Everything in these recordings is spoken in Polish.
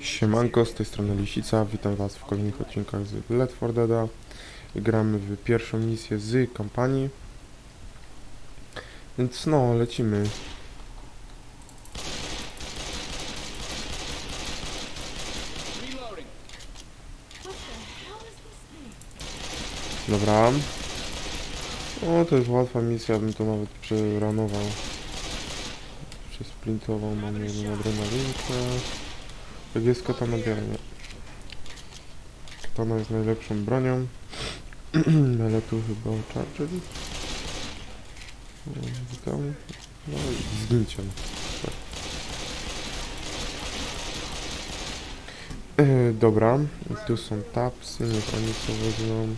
Siemanko, z tej strony Lisica, witam was w kolejnych odcinkach z Left 4 Deada. Gramy w pierwszą misję z kampanii. Więc no, lecimy. Dobra. O, to jest łatwa misja, bym to nawet przeranował. Przesprintował, mam jedną adrenalinkę. Jak jest katana biała. Katana jest najlepszą bronią. Ale tu chyba. O, Witam. No i zgincie. Tak. E, dobra, tu są tapsy, niech oni co wezmą.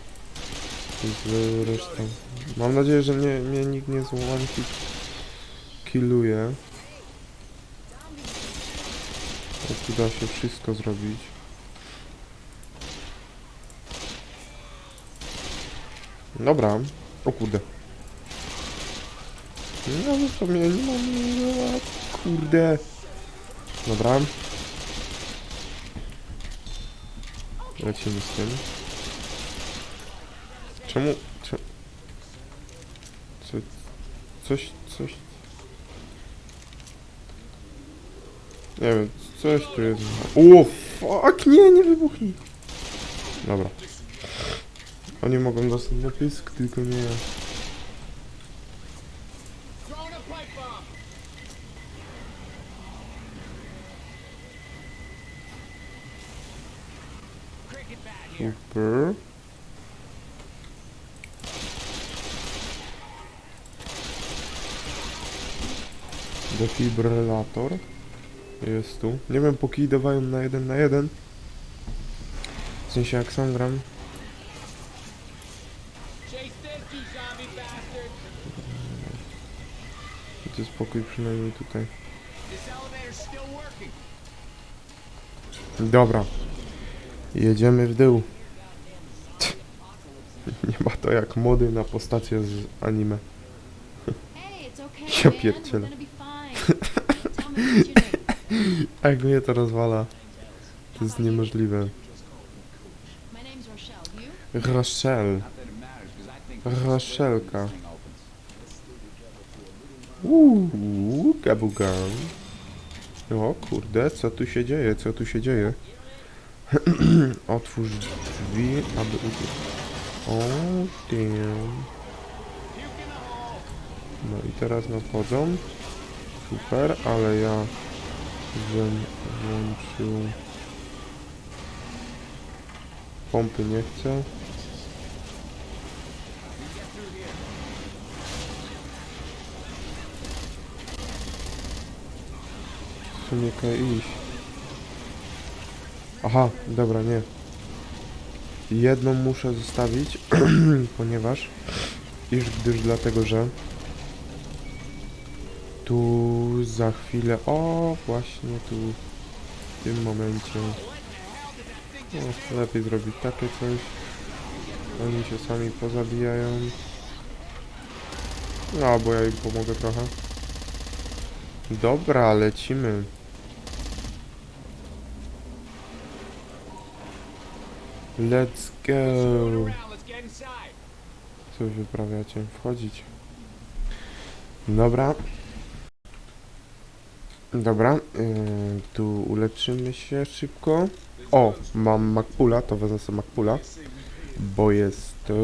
Z resztą. Mam nadzieję, że mnie, mnie nikt nie z one killuje. Jak uda się wszystko zrobić. Dobra. O kurde. No to mnie nie Kurde. Dobra. Lecimy z tym. Czemu... Cze... Co... Coś... Coś... Nie wiem, coś tu jest... O, fuck, nie, nie wybuchnij. Dobra. Oni mogą dostać na tylko nie ja. Super. Defibrylator jest tu. Nie wiem, póki dawają na jeden na jeden. W sensie jak sam gram. To spokój przynajmniej tutaj. Dobra. Jedziemy w dół. Nie ma to jak mody na postacie z anime. Ja pierdzielę. Jak mnie to rozwala. To jest niemożliwe. Rochelle. Rochelka. Uuu, gabugan. O kurde, co tu się dzieje, co tu się dzieje? Otwórz drzwi, aby uciec. O, damn. No i teraz nadchodzą. Super, ale ja włączył... Pompy nie chcę. W iść. Aha, dobra, nie. Jedną muszę zostawić, ponieważ iż gdyż dlatego, że tu za chwilę, o właśnie tu w tym momencie no, lepiej zrobić takie coś oni się sami pozabijają no, bo ja im pomogę trochę Dobra, lecimy. Let's go. Co wy wyprawiacie? Wchodzić. Dobra. Dobra, yy, tu uleczymy się szybko. O, mam Macpula, to wezmę sobie Macpula, bo jest to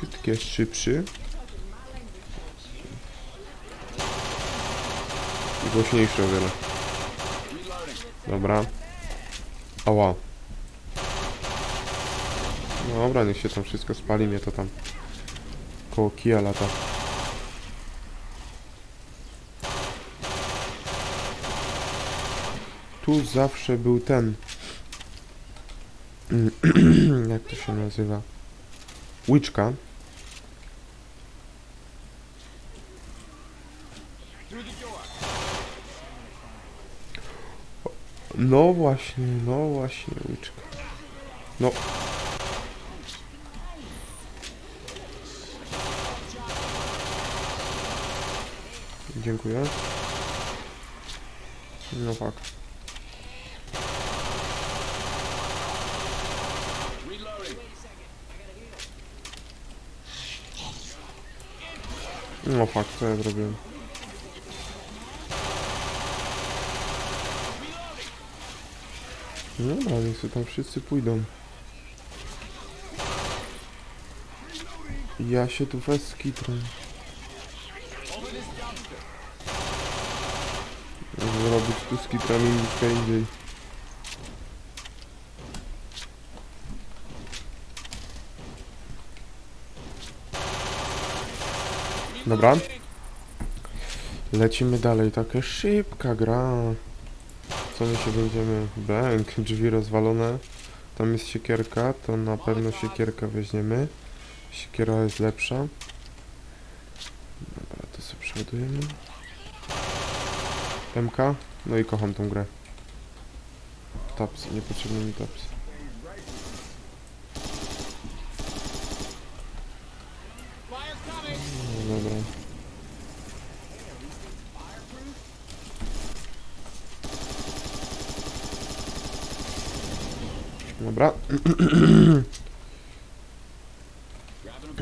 ciutkie szybszy. I głośniejszy o wiele. Dobra. Ała. Dobra, niech się tam wszystko spali, mnie to tam koło kija lata. Tu zawsze był ten. Jak to się nazywa? Łyczka. No właśnie, no właśnie, łyczka. No. Dziękuję. No tak. No fakt, co ja zrobiłem? No dobra, niech sobie tam wszyscy pójdą. Ja się tu wes skitrę. Żeby robić tu skitrami niż indziej. Dobra. Lecimy dalej, taka szybka gra. Co my się będziemy... Bęk, drzwi rozwalone. Tam jest siekierka, to na pewno siekierkę weźmiemy. Siekiera jest lepsza. Dobra, to sobie przeładujemy. MK? No i kocham tą grę. Taps, niepotrzebny mi taps. Fire coming! No dobra. Dobra.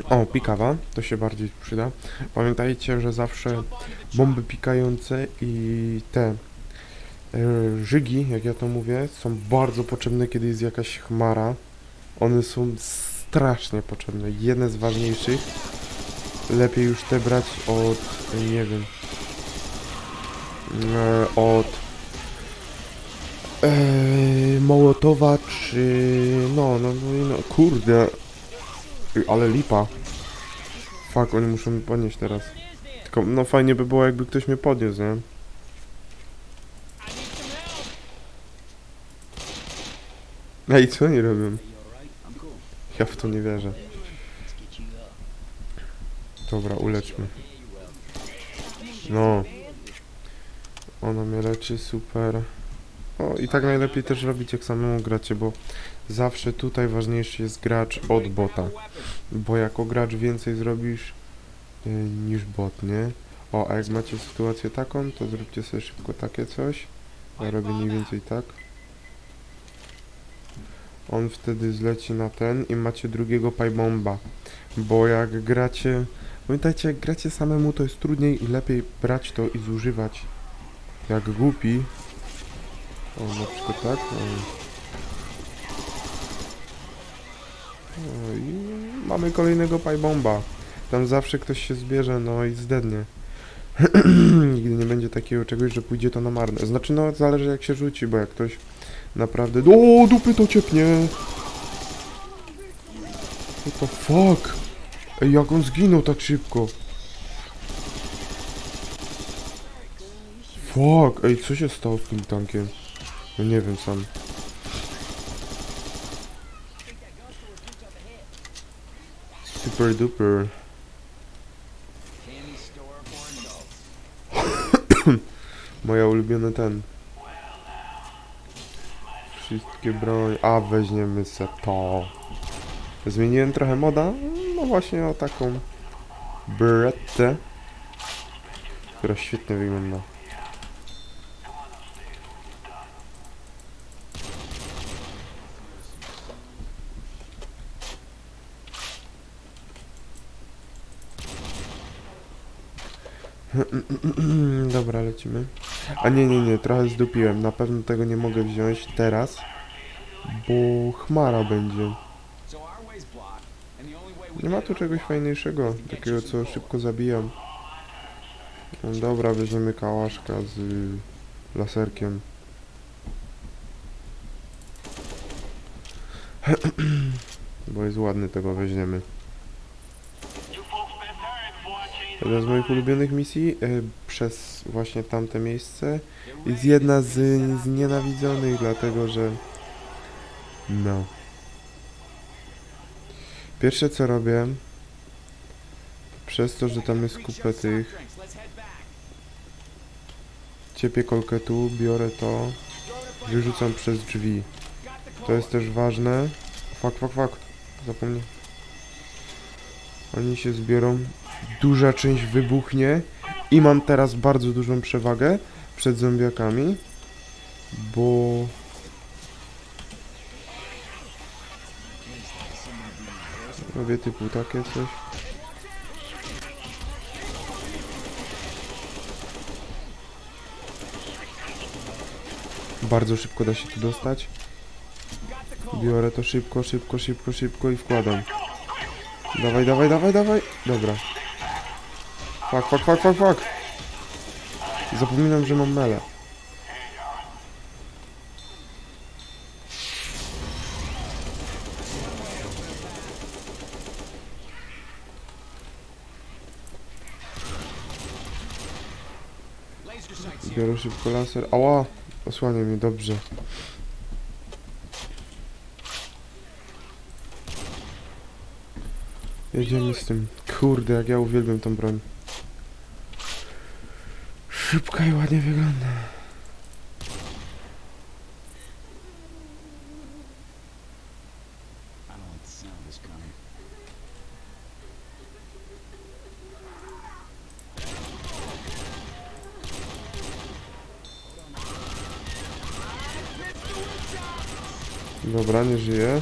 O, pikawa, to się bardziej przyda. Pamiętajcie, że zawsze bomby pikające i te e, żygi, jak ja to mówię, są bardzo potrzebne, kiedy jest jakaś chmara. One są strasznie potrzebne. Jedne z ważniejszych. Lepiej już te brać od, nie wiem, e, od e, Mołotowa, czy no, no, no, no, kurde, ale lipa. Fuck, oni muszą mnie podnieść teraz. Tylko, no fajnie by było, jakby ktoś mnie podniósł, nie? Ej, co oni robią? Ja w to nie wierzę. Dobra, uleczmy. No. Ona mnie leczy, super. I tak najlepiej też robić jak samemu gracie, bo zawsze tutaj ważniejszy jest gracz od bota. Bo jako gracz więcej zrobisz y, niż bot, nie? O, a jak macie sytuację taką, to zróbcie sobie szybko takie coś. Ja robię mniej więcej tak. On wtedy zleci na ten i macie drugiego pajbomba. Bo jak gracie... Pamiętajcie, jak gracie samemu, to jest trudniej i lepiej brać to i zużywać. Jak głupi. O, na przykład tak. O. O, i mamy kolejnego pajbomba. Tam zawsze ktoś się zbierze, no i zdednie. Nigdy nie będzie takiego czegoś, że pójdzie to na marne. Znaczy, no, zależy jak się rzuci, bo jak ktoś naprawdę... O, dupy to ciepnie! What the fuck? Ej, jak on zginął tak szybko? Fuck, ej, co się stało z tym tankiem? No nie wiem sam. Super duper. Moja ulubiona ten. Wszystkie broń. A weźmiemy se to. Zmieniłem trochę moda. No właśnie o taką Berettę. Która świetnie wygląda. Dobra, lecimy. A nie, nie, nie, trochę zdupiłem. Na pewno tego nie mogę wziąć teraz, bo chmara będzie. Nie ma tu czegoś fajniejszego, takiego co szybko zabijam. No dobra, weźmiemy kałaszka z laserkiem. Bo jest ładny, tego weźmiemy. Jedna z moich ulubionych misji y, przez właśnie tamte miejsce jest jedna z znienawidzonych, dlatego że... No. Pierwsze co robię, przez to, że tam jest kupę tych, ciepię kolkę tu, biorę to, wyrzucam przez drzwi. To jest też ważne. Fuck, fuck, fuck. Zapomnę. Oni się zbiorą duża część wybuchnie i mam teraz bardzo dużą przewagę przed zombiakami, bo... Robię typu takie coś. Bardzo szybko da się tu dostać. Biorę to szybko, szybko, szybko, szybko i wkładam. Dawaj, dawaj, dawaj, dawaj. Dobra. Fuck, fuck, fuck, fuck, fuck. Zapominam, że mam mele. Biorę szybko laser. Ała! Osłania mnie, dobrze. Jedziemy z tym. Kurde, jak ja uwielbiam tą broń. Szybka i ładnie wygląda. Dobra, nie żyje.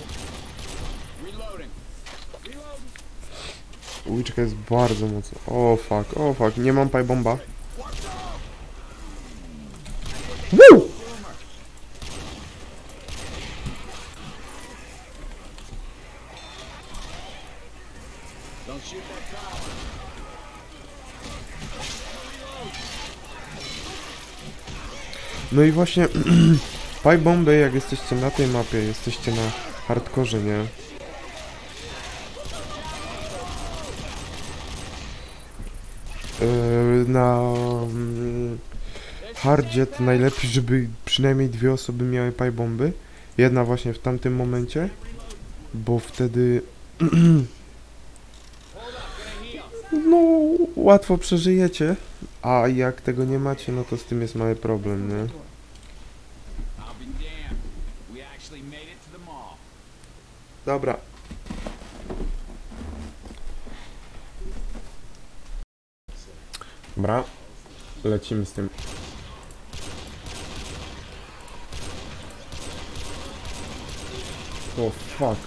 Łyczka jest bardzo mocno. O fuck, o fuck, nie mam paj bomba. No i właśnie paj bomby, jak jesteście na tej mapie, jesteście na hardkorze, nie? Yy, na mm, hardzie to najlepiej, żeby przynajmniej dwie osoby miały paj bomby. Jedna właśnie w tamtym momencie, bo wtedy no łatwo przeżyjecie, a jak tego nie macie, no to z tym jest mały problem, nie? Dobra. Dobra, lecimy z tym. O fuck.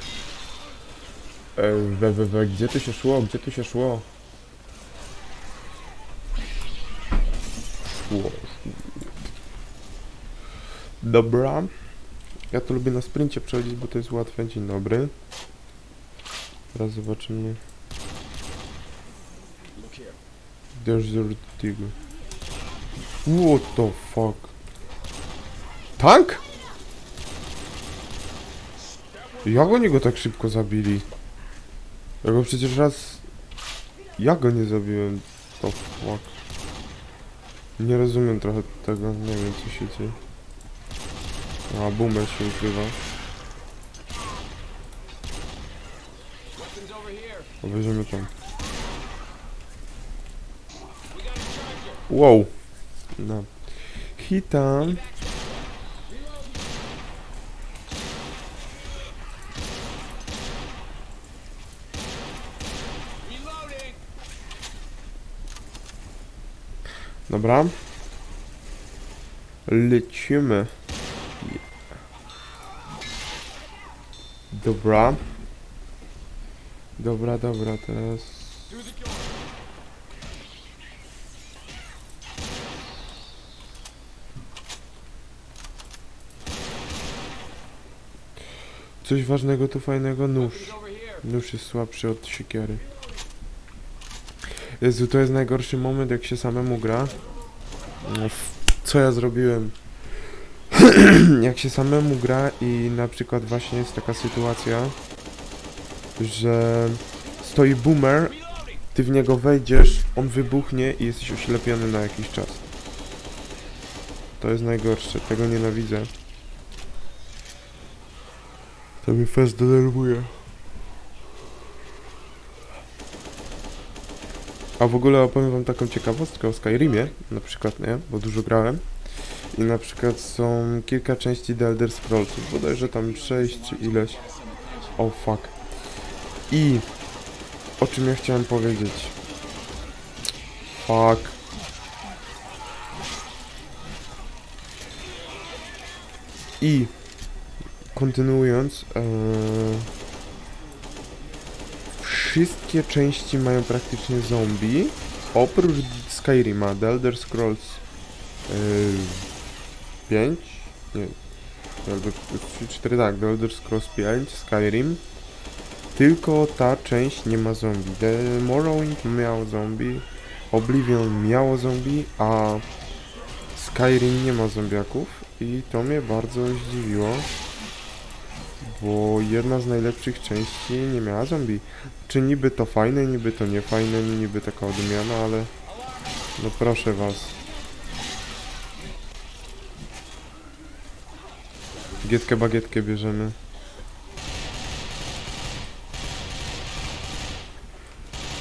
E, we, we, we, gdzie tu się szło? Gdzie tu się? Szło. szło. Dobra. Ja to lubię na sprincie przechodzić, bo to jest łatwe. Dzień dobry. Teraz zobaczymy. Desert Eagle. What the fuck? Tank? Jak oni go tak szybko zabili? Ja go przecież raz... Ja go nie zabiłem. To fuck. Nie rozumiem trochę tego, nie wiem co się dzieje. A, boomer się ukrywa. Weźmiemy tam. Wow. No. Hitam. Dobra. Lecimy. Dobra. Dobra, dobra, teraz... Coś ważnego tu fajnego, nóż. Nóż jest słabszy od siekiery. Jezu, to jest najgorszy moment, jak się samemu gra. No, Co ja zrobiłem? jak się samemu gra i na przykład właśnie jest taka sytuacja, że stoi boomer, ty w niego wejdziesz, on wybuchnie i jesteś oślepiony na jakiś czas. To jest najgorsze, tego nienawidzę. To mnie fest denerwuje. A w ogóle opowiem wam taką ciekawostkę o Skyrimie, na przykład, nie? Bo dużo grałem. I na przykład są kilka części The Elder Scrollsów, bodajże tam 6 czy ileś. O fuck. I o czym ja chciałem powiedzieć? Fuck. I kontynuując, e, wszystkie części mają praktycznie zombie, oprócz Skyrima, The Elder Scrolls e, 5, Nie. Elder Scrolls 3, 4, tak. The Elder Scrolls 5, Skyrim. Tylko ta część nie ma zombie. The Morrowind miał zombie. Oblivion miało zombie, a Skyrim nie ma zombiaków. I to mnie bardzo zdziwiło. Bo jedna z najlepszych części nie miała zombie. Czy niby to fajne, niby to nie fajne, niby taka odmiana, ale no proszę was. Gietkę bagietkę bierzemy.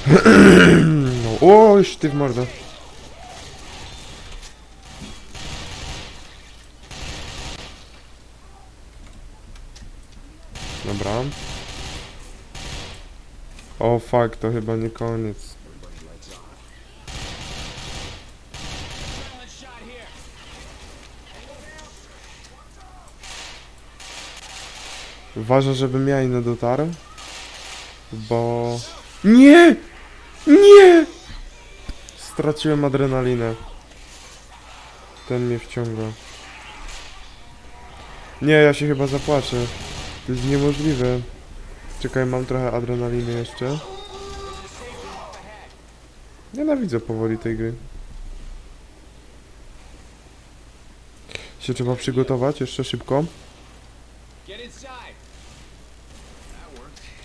No, o, już ty w mordę. Dobra. O fuck, to chyba nie koniec. Uważa, żebym ja nie dotarł. Bo... Nie! Nie! Straciłem adrenalinę. Ten mnie wciąga. Nie, ja się chyba zapłaczę. To jest niemożliwe. Czekaj, mam trochę adrenaliny jeszcze. Nienawidzę powoli tej gry. Się trzeba przygotować jeszcze szybko.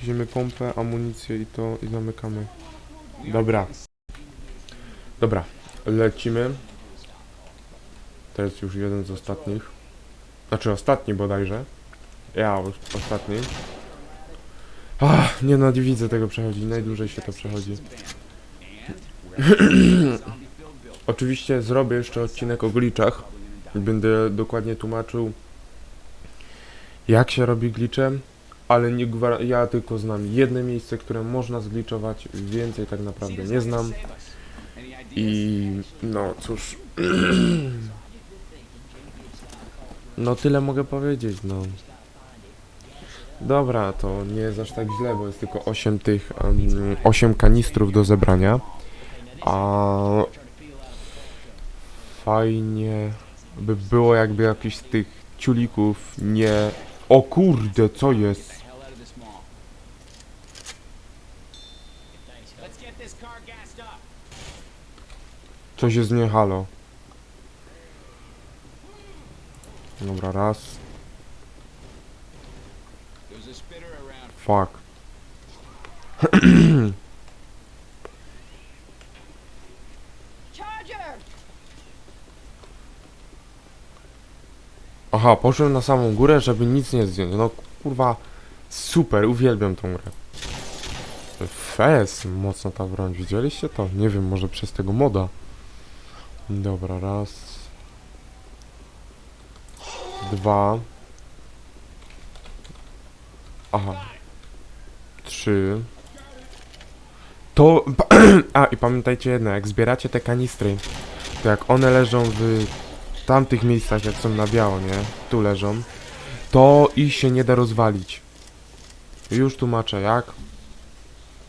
Wzięmy pompę, amunicję i to i zamykamy. Dobra. Dobra, lecimy. To jest już jeden z ostatnich. Znaczy ostatni bodajże. Ja os- ostatni. Ach, nie no, nie widzę tego przechodzi. Najdłużej się to przechodzi. Oczywiście zrobię jeszcze odcinek o glitchach. Będę dokładnie tłumaczył jak się robi glitchem, ale nie gwar- ja tylko znam jedne miejsce, które można zgliczować, więcej tak naprawdę nie znam. I no cóż. No tyle mogę powiedzieć, no. Dobra, to nie jest aż tak źle, bo jest tylko 8 tych, um, 8 kanistrów do zebrania. A fajnie by było jakby jakiś z tych ciulików nie... O kurde, co jest? Coś jest nie halo. Dobra, raz. Fuck. Aha, poszedłem na samą górę, żeby nic nie zdjąć. No kurwa, super, uwielbiam tą grę. Fes, mocno ta broń, widzieliście to? Nie wiem, może przez tego moda. Dobra, raz. Dwa. Aha. Trzy. To... A, i pamiętajcie jedno, jak zbieracie te kanistry, to jak one leżą w tamtych miejscach, jak są na biało, nie? Tu leżą, to ich się nie da rozwalić. Już tłumaczę jak.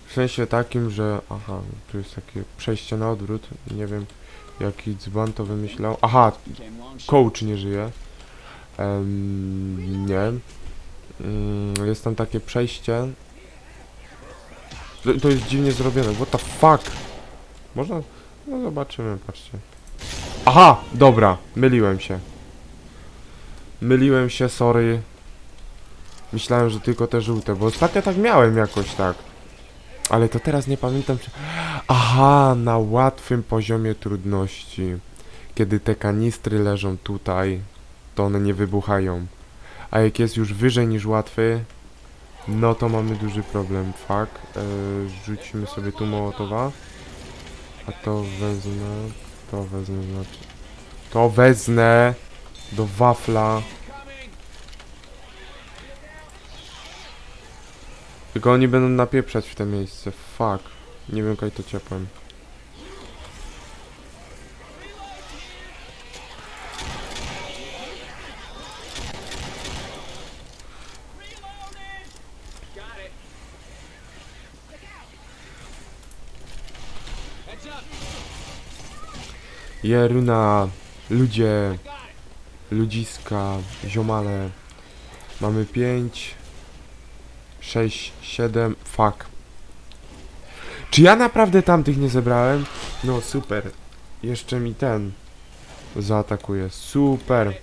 W sensie takim, że... Aha, tu jest takie przejście na odwrót. Nie wiem, jaki dzban to wymyślał. Aha, coach nie żyje. Em, nie. Mm, jest tam takie przejście. To- To jest dziwnie zrobione. What the fuck? Można? No zobaczymy, patrzcie. Aha! Dobra, myliłem się. Myliłem się, sorry. Myślałem, że tylko te żółte, bo ostatnio tak miałem jakoś tak. Ale to teraz nie pamiętam czy... Aha, na łatwym poziomie trudności. Kiedy te kanistry leżą tutaj, to one nie wybuchają. A jak jest już wyżej niż łatwy, no to mamy duży problem. Fuck. Yy, rzucimy sobie tu mołotowa. A to wezmę. To wezmę znaczy. To wezmę do wafla. Tylko oni będą napieprzać w te miejsce. Fuck. Nie wiem, kaj to ciepłem. Jeruna. Ludzie. Ludziska, ziomale. Mamy 5, 6, 7, fuck. Czy ja naprawdę tamtych nie zebrałem? No super. Jeszcze mi ten zaatakuje. Super.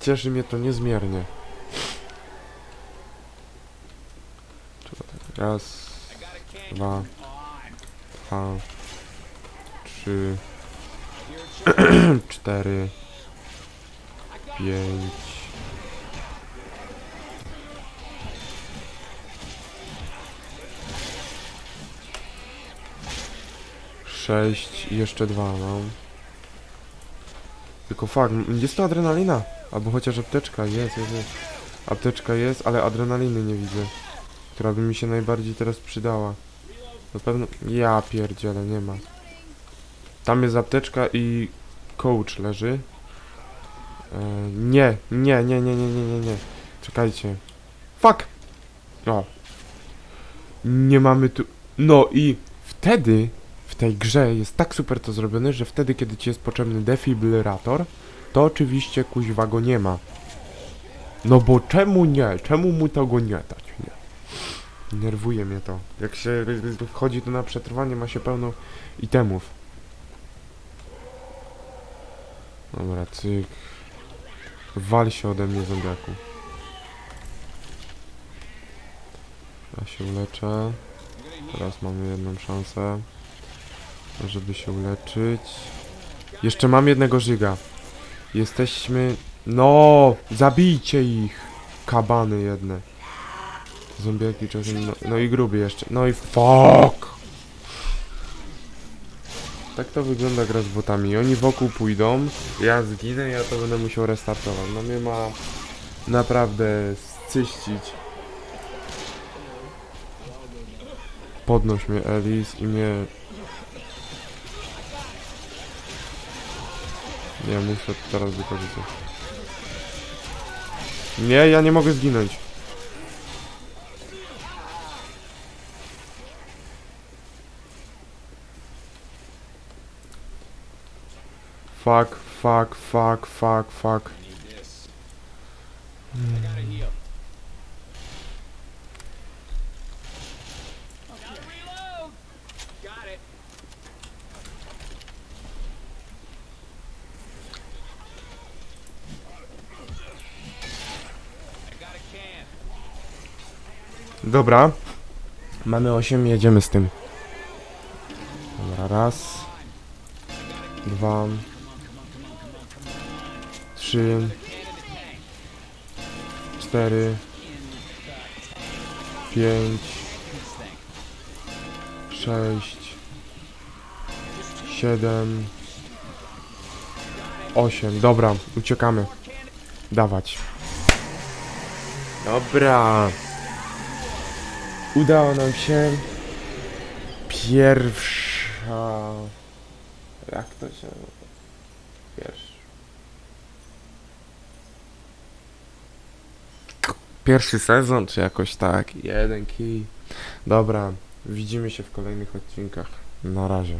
Cieszy mnie to niezmiernie. Raz, dwa. Dwa, trzy, cztery, pięć. Sześć i jeszcze dwa, no. Tylko fakt, jest to adrenalina. Albo chociaż apteczka, jest, jest, jest. Apteczka jest, ale adrenaliny nie widzę. Która by mi się najbardziej teraz przydała. Na pewno... Ja pierdzielę, nie ma. Tam jest apteczka i coach leży. E, nie, nie, nie, nie, nie, nie, nie, nie. Czekajcie. Fuck! O. Nie mamy tu... No i wtedy w tej grze jest tak super to zrobione, że wtedy, kiedy ci jest potrzebny defibrylator, to oczywiście kuźwa go nie ma. No bo czemu nie? Czemu mu tego nie dać? Nie. Nerwuje mnie to. Jak się wchodzi tu na przetrwanie, ma się pełno itemów. Dobra, cyk. Wal się ode mnie, zombiaku. Ja się uleczę. Teraz mamy jedną szansę, żeby się uleczyć. Jeszcze mam jednego żyga. Jesteśmy... No! Zabijcie ich! Kabany jedne. Zombiaki czasem... No, no i gruby jeszcze. No i fuck! Tak to wygląda gra z botami. Oni wokół pójdą, ja zginę, ja to będę musiał restartować. No mnie ma naprawdę scyścić. Podnoś mnie Elis i mnie... Nie, muszę to teraz wykorzystać. Nie, ja nie mogę zginąć. Fuck, fuck, fuck, fuck, fuck. Dobra. Mamy 8, jedziemy z tym. Dobra, raz. Dwa. Trzy. Cztery. Pięć. Sześć. Siedem. Osiem. Dobra, uciekamy. Dawać. Dobra. Udało nam się. Pierwsza. Jak to się. Pierwszy. Pierwszy sezon, czy jakoś tak. Jeden kij. Dobra, widzimy się w kolejnych odcinkach. Na razie.